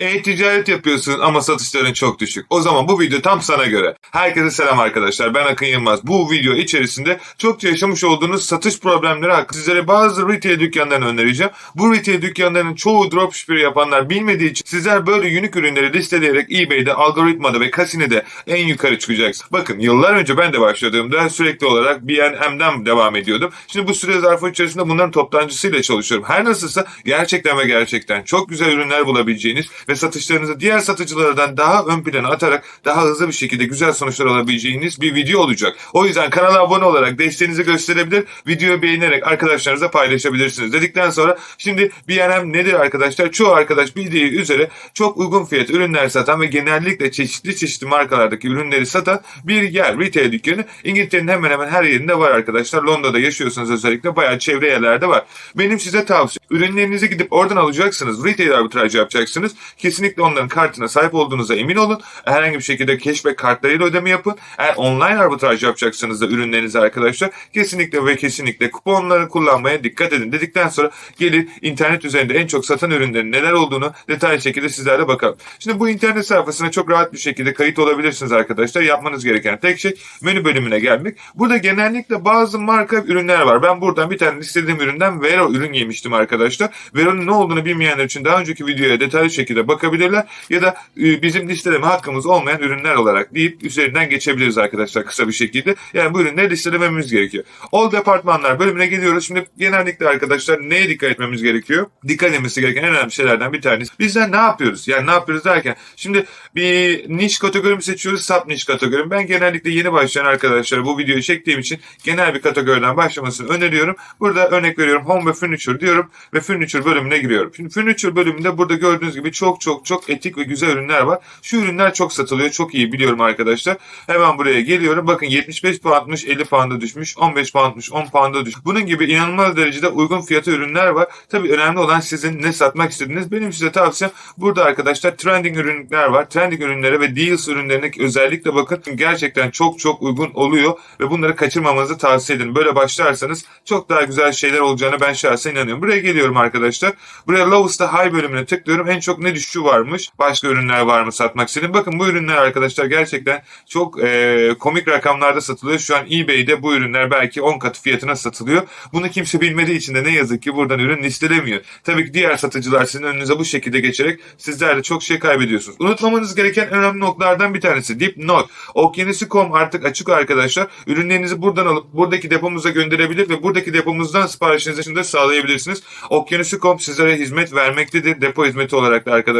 E-ticaret yapıyorsun ama satışların çok düşük. O zaman bu video tam sana göre. Herkese selam arkadaşlar. Ben Akın Yılmaz. Bu video içerisinde çokça yaşamış olduğunuz satış problemleri hakkında sizlere bazı retail dükkanlarını önereceğim. Bu retail dükkanlarının çoğu dropshipper yapanlar bilmediği için sizler böyle unik ürünleri listeleyerek eBay'de, algoritmada ve Casino'da en yukarı çıkacaksınız. Bakın yıllar önce ben de başladığımda sürekli olarak B&M'den devam ediyordum. Şimdi bu süre zarfı içerisinde bunların toptancısıyla çalışıyorum. Her nasılsa gerçekten ve gerçekten çok güzel ürünler bulabileceğiniz ve satışlarınızı diğer satıcılardan daha ön plana atarak daha hızlı bir şekilde güzel sonuçlar alabileceğiniz bir video olacak. O yüzden kanala abone olarak desteğinizi gösterebilir, videoyu beğenerek arkadaşlarınızla paylaşabilirsiniz. Dedikten sonra şimdi B&M nedir arkadaşlar? Çoğu arkadaş bildiği üzere çok uygun fiyat ürünler satan ve genellikle çeşitli çeşitli markalardaki ürünleri satan bir yer, retail dükkanı. İngiltere'nin hemen hemen her yerinde var arkadaşlar. Londra'da yaşıyorsanız özellikle bayağı çevre yerlerde var. Benim size tavsiyem ürünlerinizi gidip oradan alacaksınız. Retail arbitraj yapacaksınız. Kesinlikle onların kartına sahip olduğunuza emin olun. Herhangi bir şekilde cashback kartlarıyla ödeme yapın. Eğer online arbitraj yapacaksanız da ürünlerinizi arkadaşlar kesinlikle ve kesinlikle kuponları kullanmaya dikkat edin dedikten sonra gelin internet üzerinde en çok satan ürünlerin neler olduğunu detaylı şekilde sizlerle bakalım. Şimdi bu internet sayfasına çok rahat bir şekilde kayıt olabilirsiniz arkadaşlar. Yapmanız gereken tek şey menü bölümüne gelmek. Burada genellikle bazı marka ürünler var. Ben buradan bir tane istediğim üründen Vero ürün yemiştim arkadaşlar. Vero'nun ne olduğunu bilmeyenler için daha önceki videoya detaylı şekilde bakabilirler ya da e, bizim listeleme hakkımız olmayan ürünler olarak deyip üzerinden geçebiliriz arkadaşlar kısa bir şekilde. Yani bu ürünleri listelememiz gerekiyor. All departmanlar bölümüne gidiyoruz. Şimdi genellikle arkadaşlar neye dikkat etmemiz gerekiyor? Dikkat edilmesi gereken en önemli şeylerden bir tanesi. Bizler ne yapıyoruz? Yani ne yapıyoruz derken şimdi bir niş kategori mi seçiyoruz? Sub niş kategori. mi? Ben genellikle yeni başlayan arkadaşlara bu videoyu çektiğim için genel bir kategoriden başlamasını öneriyorum. Burada örnek veriyorum home ve furniture diyorum ve furniture bölümüne giriyorum. Şimdi furniture bölümünde burada gördüğünüz gibi çok çok çok etik ve güzel ürünler var. Şu ürünler çok satılıyor. Çok iyi biliyorum arkadaşlar. Hemen buraya geliyorum. Bakın 75 puanmış 50 puanda düşmüş. 15 puanmış 10 puanda düşmüş. Bunun gibi inanılmaz derecede uygun fiyatı ürünler var. Tabii önemli olan sizin ne satmak istediğiniz. Benim size tavsiyem burada arkadaşlar trending ürünler var. Trending ürünlere ve deals ürünlerine özellikle bakın. Gerçekten çok çok uygun oluyor ve bunları kaçırmamanızı tavsiye ederim. Böyle başlarsanız çok daha güzel şeyler olacağını ben şahsen inanıyorum. Buraya geliyorum arkadaşlar. Buraya lowest'ta high bölümüne tıklıyorum. En çok ne düşüşü varmış? Başka ürünler var mı satmak istediğim? Bakın bu ürünler arkadaşlar gerçekten çok e, komik rakamlarda satılıyor. Şu an eBay'de bu ürünler belki 10 katı fiyatına satılıyor. Bunu kimse bilmediği için de ne yazık ki buradan ürün listelemiyor. Tabii ki diğer satıcılar sizin önünüze bu şekilde geçerek sizler de çok şey kaybediyorsunuz. Unutmamanız gereken önemli noktalardan bir tanesi dipnot. Okyanusu.com artık açık arkadaşlar. Ürünlerinizi buradan alıp buradaki depomuza gönderebilir ve buradaki depomuzdan siparişinizi şimdi sağlayabilirsiniz. Okyanusu.com sizlere hizmet vermektedir. Depo hizmeti olarak da arkadaşlar.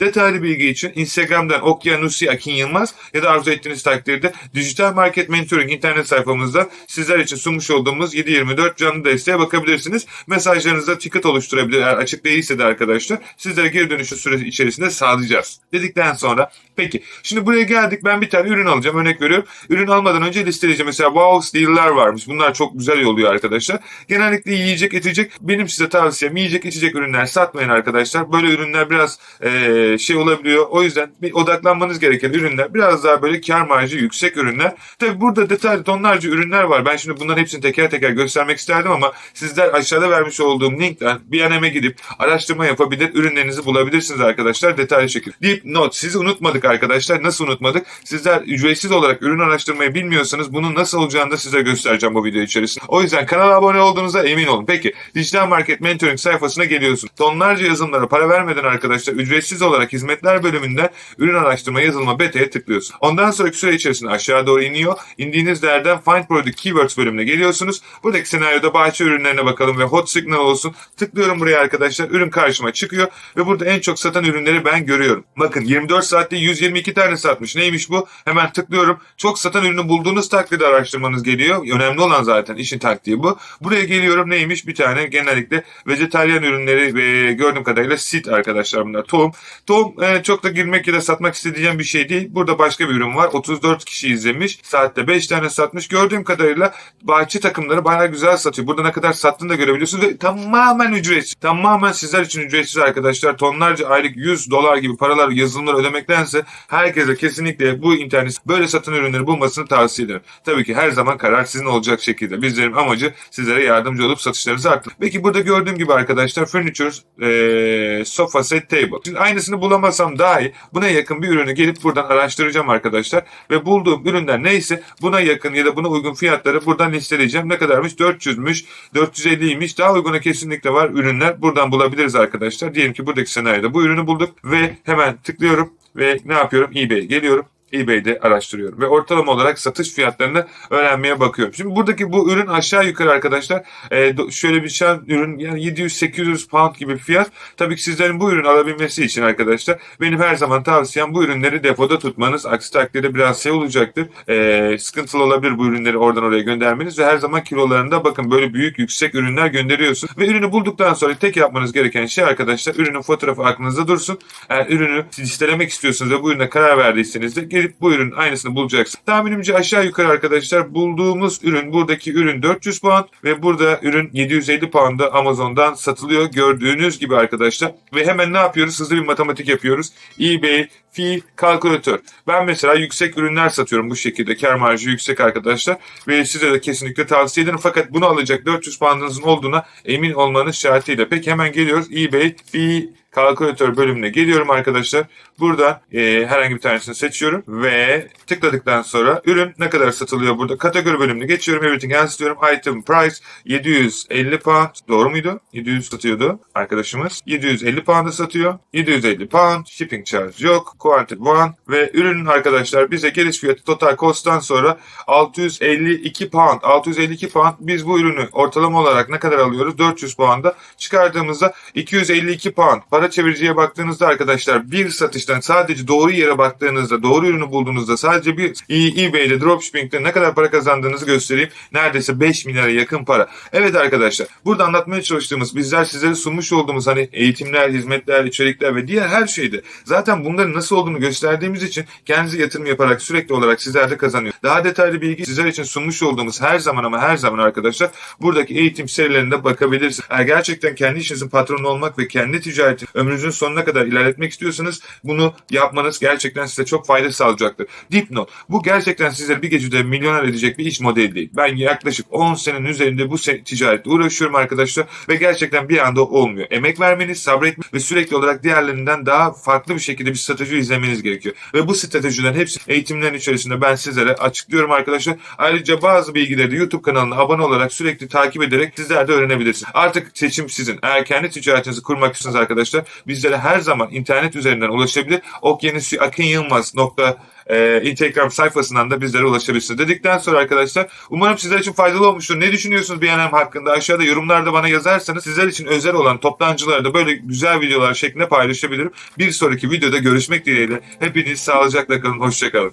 Detaylı bilgi için Instagram'dan Okyanusi Akin Yılmaz ya da arzu ettiğiniz takdirde Dijital Market Mentoring internet sayfamızda sizler için sunmuş olduğumuz 7-24 canlı desteğe bakabilirsiniz. Mesajlarınızda ticket oluşturabilir. Eğer açık değilse de arkadaşlar sizlere geri dönüşü süresi içerisinde sağlayacağız. Dedikten sonra peki şimdi buraya geldik ben bir tane ürün alacağım örnek veriyorum. Ürün almadan önce listeleyeceğim. Mesela wow deal'lar varmış. Bunlar çok güzel oluyor arkadaşlar. Genellikle yiyecek içecek benim size tavsiyem yiyecek içecek ürünler satmayın arkadaşlar. Böyle ürünler biraz eee, şey olabiliyor. O yüzden bir odaklanmanız gereken ürünler biraz daha böyle kar marjı yüksek ürünler. Tabi burada detaylı tonlarca ürünler var. Ben şimdi bunların hepsini teker teker göstermek isterdim ama sizler aşağıda vermiş olduğum linkten bir aneme gidip araştırma yapabilir, ürünlerinizi bulabilirsiniz arkadaşlar detaylı şekilde. Deep not sizi unutmadık arkadaşlar. Nasıl unutmadık? Sizler ücretsiz olarak ürün araştırmayı bilmiyorsanız bunun nasıl olacağını da size göstereceğim bu video içerisinde. O yüzden kanala abone olduğunuza emin olun. Peki dijital market mentoring sayfasına geliyorsun. Tonlarca yazılımlara para vermeden arkadaşlar ücretsiz olarak hizmetler bölümünden ürün araştırma yazılma beta'ya tıklıyorsun. Ondan sonraki süre içerisinde aşağı doğru iniyor. İndiğiniz yerden Find Product Keywords bölümüne geliyorsunuz. Buradaki senaryoda bahçe ürünlerine bakalım ve Hot Signal olsun. Tıklıyorum buraya arkadaşlar. Ürün karşıma çıkıyor ve burada en çok satan ürünleri ben görüyorum. Bakın 24 saatte 122 tane satmış. Neymiş bu? Hemen tıklıyorum. Çok satan ürünü bulduğunuz takdirde araştırmanız geliyor. Önemli olan zaten işin taktiği bu. Buraya geliyorum neymiş? Bir tane genellikle vejetaryen ürünleri ve gördüğüm kadarıyla sit arkadaşlar bunlar. Tohum. Tohum e, çok da girmek ya da satmak istediğim bir şey değil. Burada başka bir ürün var. 34 kişi izlemiş. Saatte 5 tane satmış. Gördüğüm kadarıyla bahçe takımları bayağı güzel satıyor. Burada ne kadar sattığını da görebiliyorsunuz ve tamamen ücretsiz. Tamamen sizler için ücretsiz arkadaşlar. Tonlarca aylık 100 dolar gibi paralar yazılımlar ödemektense herkese kesinlikle bu internet böyle satın ürünleri bulmasını tavsiye ederim. Tabii ki her zaman karar sizin olacak şekilde. Bizlerin amacı sizlere yardımcı olup satışlarınızı arttırmak. Peki burada gördüğüm gibi arkadaşlar furniture, e, sofa set table. Şimdi aynısını bulamasam dahi buna yakın bir ürünü gelip buradan araştıracağım arkadaşlar. Ve bulduğum ürünler neyse buna yakın ya da buna uygun fiyatları buradan listeleyeceğim. Ne kadarmış? 400'müş, 450'ymiş. Daha uyguna kesinlikle var ürünler. Buradan bulabiliriz arkadaşlar. Diyelim ki buradaki senaryoda bu ürünü bulduk ve hemen tıklıyorum ve ne yapıyorum? eBay'e geliyorum eBay'de araştırıyorum ve ortalama olarak satış fiyatlarını öğrenmeye bakıyorum. Şimdi buradaki bu ürün aşağı yukarı arkadaşlar e, şöyle bir şey ürün yani 700-800 pound gibi fiyat. Tabii ki sizlerin bu ürün alabilmesi için arkadaşlar benim her zaman tavsiyem bu ürünleri depoda tutmanız. Aksi takdirde biraz şey olacaktır. E, sıkıntılı olabilir bu ürünleri oradan oraya göndermeniz ve her zaman kilolarında bakın böyle büyük yüksek ürünler gönderiyorsun. Ve ürünü bulduktan sonra tek yapmanız gereken şey arkadaşlar ürünün fotoğrafı aklınızda dursun. Eğer ürünü listelemek istiyorsanız ve bu ürüne karar verdiyseniz de gelip bu ürünün aynısını bulacaksınız. Tahminimce aşağı yukarı arkadaşlar bulduğumuz ürün buradaki ürün 400 pound ve burada ürün 750 pound'a Amazon'dan satılıyor gördüğünüz gibi arkadaşlar. Ve hemen ne yapıyoruz? Hızlı bir matematik yapıyoruz. eBay fi kalkülatör. Ben mesela yüksek ürünler satıyorum bu şekilde. Kar marjı yüksek arkadaşlar. Ve size de kesinlikle tavsiye ederim. Fakat bunu alacak 400 pound'ınızın olduğuna emin olmanız şartıyla. Peki hemen geliyoruz. eBay fi kalkülatör bölümüne geliyorum arkadaşlar. Burada e, herhangi bir tanesini seçiyorum ve tıkladıktan sonra ürün ne kadar satılıyor burada. Kategori bölümüne geçiyorum. Everything else diyorum. Item price 750 pound. Doğru muydu? 700 satıyordu arkadaşımız. 750 pound'a satıyor. 750 pound. Shipping charge yok. Quantity 1 ve ürünün arkadaşlar bize geliş fiyatı total cost'tan sonra 652 pound. 652 pound. Biz bu ürünü ortalama olarak ne kadar alıyoruz? 400 pound'a çıkardığımızda 252 pound. Para çeviriciye baktığınızda arkadaşlar bir satıştan sadece doğru yere baktığınızda, doğru ürünü bulduğunuzda sadece bir eBay'de, dropshipping'de ne kadar para kazandığınızı göstereyim. Neredeyse 5 milyara yakın para. Evet arkadaşlar, burada anlatmaya çalıştığımız, bizler sizlere sunmuş olduğumuz hani eğitimler, hizmetler, içerikler ve diğer her şeyde zaten bunların nasıl olduğunu gösterdiğimiz için kendinize yatırım yaparak sürekli olarak sizler de kazanıyor. Daha detaylı bilgi sizler için sunmuş olduğumuz her zaman ama her zaman arkadaşlar buradaki eğitim serilerinde bakabilirsiniz. Eğer gerçekten kendi işinizin patronu olmak ve kendi ticareti ömrünüzün sonuna kadar ilerletmek istiyorsanız bunu yapmanız gerçekten size çok fayda sağlayacaktır. Dipnot. Bu gerçekten sizleri bir gecede milyoner edecek bir iş modeli değil. Ben yaklaşık 10 senenin üzerinde bu ticaretle uğraşıyorum arkadaşlar ve gerçekten bir anda olmuyor. Emek vermeniz, sabretmeniz ve sürekli olarak diğerlerinden daha farklı bir şekilde bir strateji izlemeniz gerekiyor. Ve bu stratejilerin hepsi eğitimlerin içerisinde ben sizlere açıklıyorum arkadaşlar. Ayrıca bazı bilgileri de YouTube kanalına abone olarak sürekli takip ederek sizler de öğrenebilirsiniz. Artık seçim sizin. Eğer kendi ticaretinizi kurmak istiyorsanız arkadaşlar bizlere her zaman internet üzerinden ulaşabilir. Okyanusu Akın Yılmaz nokta e, Instagram sayfasından da bizlere ulaşabilirsiniz. Dedikten sonra arkadaşlar umarım sizler için faydalı olmuştur. Ne düşünüyorsunuz B&M hakkında? Aşağıda yorumlarda bana yazarsanız sizler için özel olan toptancıları da böyle güzel videolar şeklinde paylaşabilirim. Bir sonraki videoda görüşmek dileğiyle. Hepiniz sağlıcakla kalın. Hoşçakalın.